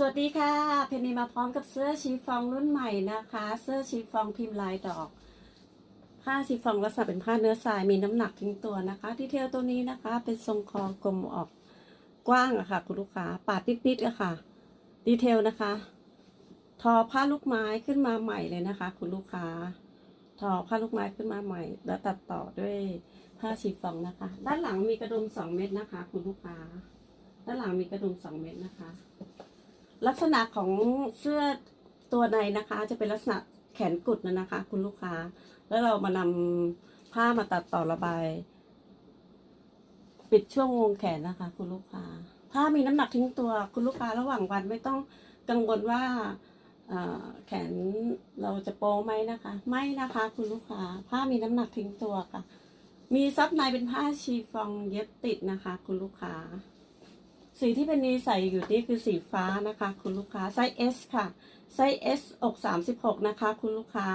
สวัสดีค่ะ เพนนีมาพร้อมกับเสื้อชีฟองรุ่นใหม่นะคะ เสื้อชีฟองพิมพ์ลายดอก ผ้าชีฟองลักษณะเป็นผ้าเนื้อทรายมีน้ำหนักทิ้งตัวนะคะดีเทลตัวนี้นะคะ เป็นทรงคอกลมออกกว้างอะค่ะ คุณลูกค้าปาดนิดๆอะค่ะ ดีเทลนะคะ ทอผ้าลูกไม้ขึ้นมาใหม่เลยนะคะ คุณลูกค้า ทอผ้าลูกไม้ขึ้นมาใหม่ แล้วตัดต่อด้วยผ้าชีฟองนะคะ ด้านหลังมีกระดุมสองเม็ดนะคะ คุณลูกค้า ด้านหลังมีกระดุมสองเม็ดนะคะ ลักษณะของเสื้อตัวในนะคะ จะเป็นลักษณะแขนกุดนะนะคะ คุณลูกค้า แล้วเรามานำผ้ามาตัดต่อระบาย ปิดช่วงวงแขนนะคะ คุณลูกค้า ผ้ามีน้ำหนักทิ้งตัวคุณลูกค้าระหว่างวันไม่ต้องกังวลว่าแขนเราจะโป้ไหมนะคะ ไม่นะคะ คุณลูกค้า ผ้ามีน้ำหนักทิ้งตัวค่ะ มีซับในเป็นผ้าชีฟองเย็บติดนะคะ คุณลูกค้า สีที่เป็นนี้ใส่อยู่นี่คือสีฟ้านะคะ คุณลูกค้าไซส์ S ค่ะ ไซส์ S อก36 นะคะ คุณลูกค้า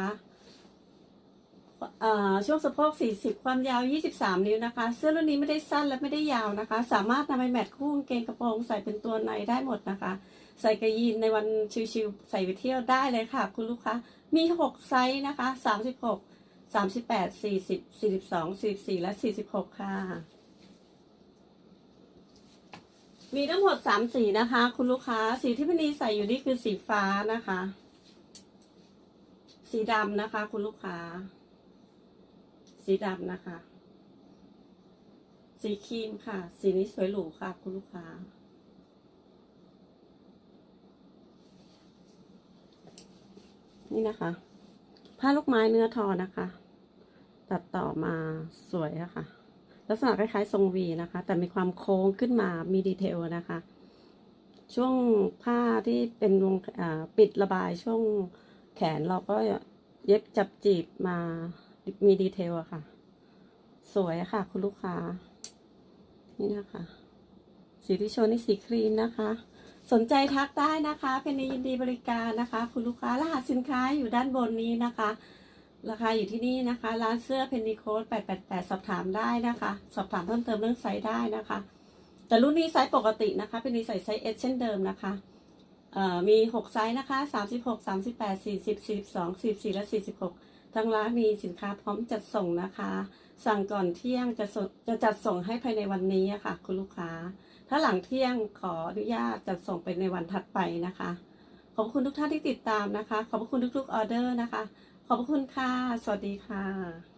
ช่วงสะโพก 40 ความยาว 23 นิ้วนะคะ เสื้อรุ่นนี้ไม่ได้สั้นและไม่ได้ยาวนะคะ สามารถนำไปแมทคู่กางเกงกระโปรงใส่เป็นตัวในได้หมดนะคะ ใส่กระยีนในวันชิวๆใส่ไปเที่ยวได้เลยค่ะ คุณลูกค้า มี 6 ไซส์นะคะ 36 38 40 42 44 และ 46 ค่ะ มีทั้งหมดสามสีนะคะ คุณลูกค้า สีที่พี่นีใส่อยู่นี่คือสีฟ้านะคะ สีดำนะคะ คุณลูกค้า สีดำนะคะ สีครีมค่ะ สีนี้สวยหรูค่ะ คุณลูกค้า นี่นะคะ ผ้าลูกไม้เนื้อทอนะคะ ตัดต่อมาสวยอะค่ะ ลักษณะคล้ายๆทรงวีนะคะ แต่มีความโค้งขึ้นมามีดีเทลนะคะ ช่วงผ้าที่เป็นวงปิดระบายช่วงแขนเราก็เย็บจับจีบมามีดีเทลอะค่ะ สวยค่ะ คุณลูกค้า นี่นะคะ สีที่โชว์นี่สีครีมนะคะ สนใจทักได้นะคะ เพนนียินดีบริการนะคะ คุณลูกค้ารหัสสินค้าอยู่ด้านบนนี้นะคะ ราคาอยู่ที่นี่นะคะ ร้านเสื้อเพนนีโค้ด888 สอบถามได้นะคะ สอบถามเพิ่มเติมเรื่องไซส์ได้นะคะ แต่รุ่นนี้ไซส์ปกตินะคะเพนนีใส่ไซส์ S เช่นเดิมนะคะมี 6 ไซส์นะคะ 36 38 40 42 44 และ 46 ทางร้านมีสินค้าพร้อมจัดส่งนะคะ สั่งก่อนเที่ยงจะจะจัดส่งให้ภายในวันนี้ค่ะ คุณลูกค้า ถ้าหลังเที่ยงขออนุญาตจัดส่งไปในวันถัดไปนะคะ ขอบคุณทุกท่านที่ติดตามนะคะ ขอบคุณทุกๆออเดอร์นะคะ ขอบคุณค่ะ สวัสดีค่ะ